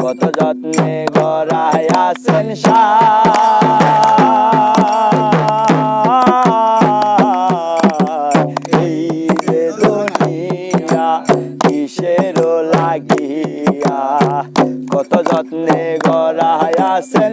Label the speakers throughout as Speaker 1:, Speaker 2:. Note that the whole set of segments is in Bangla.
Speaker 1: কত যত্নে গড়াই আছেন কিসের লাগিয়া কত যত্নে গড়াই আছেন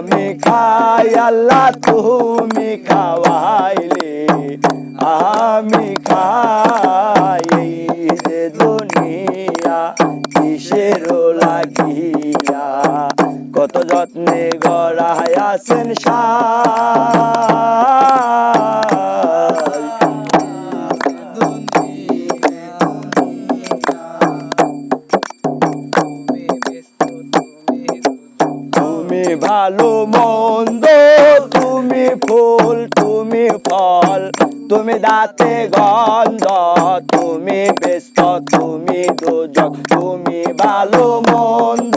Speaker 1: আমি খাই, আল্লাহ তুমি খাওয়াইলে। আমি খাই যে দুনিয়া, কিসের লাগিয়া? কত যত্নে গড়াই আছেন সাই ভালো মন্দ, তুমি ফুল, তুমি ফল, তুমি দাঁতে গন্ধ, তুমি ব্যস্ত তুমি দুজক তুমি ভালো মন্দ,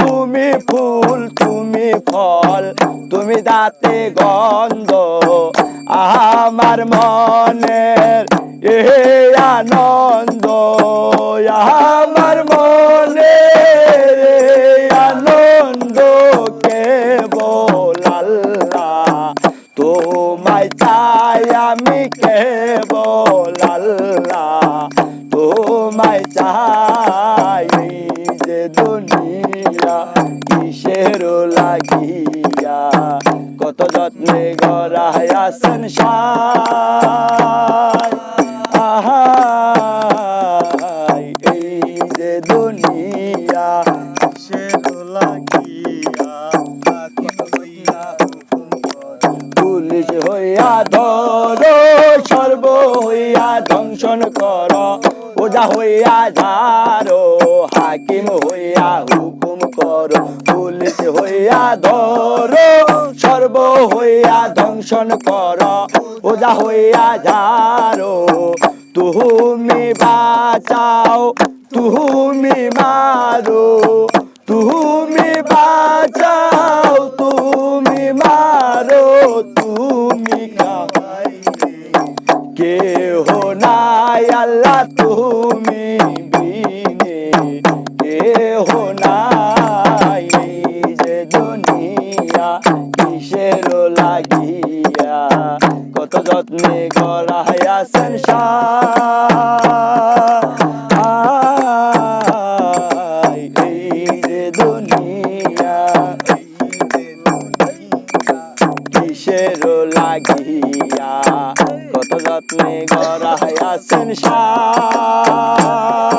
Speaker 1: তুমি ফুল, তুমি ফল, তুমি দাঁতে গন্ধ। আমার মনের এ আনন্দ, আমার আল্লাহ, তোমায় চাই আমি কেবল আল্লাহ, তোমায় চাই যে দুনিয়া কিসের লাগিয়া, কত যত্নে গড়াই আসেন আহাই এই যে দুনিয়া হইয়া ধরো, সর্ব হইয়া ধ্বংসন কর। ওজা হইয়া ঝাড়ো, হাকিম হইয়া হুকুম কর। পুলিশ হইয়া ধরো, সর্ব হইয়া ধ্বংসন কর। ওজা হইয়া ঝাড়ো, তুমি বাঁচাও, তুমি মারো। তুমি বাঁচাও তুমি লাগিয়া কত যত্নে গড়াই আছেন এই যে দুনিয়া, কিসের লাগিয়া, কত যত্নে গড়াই আছেন সাই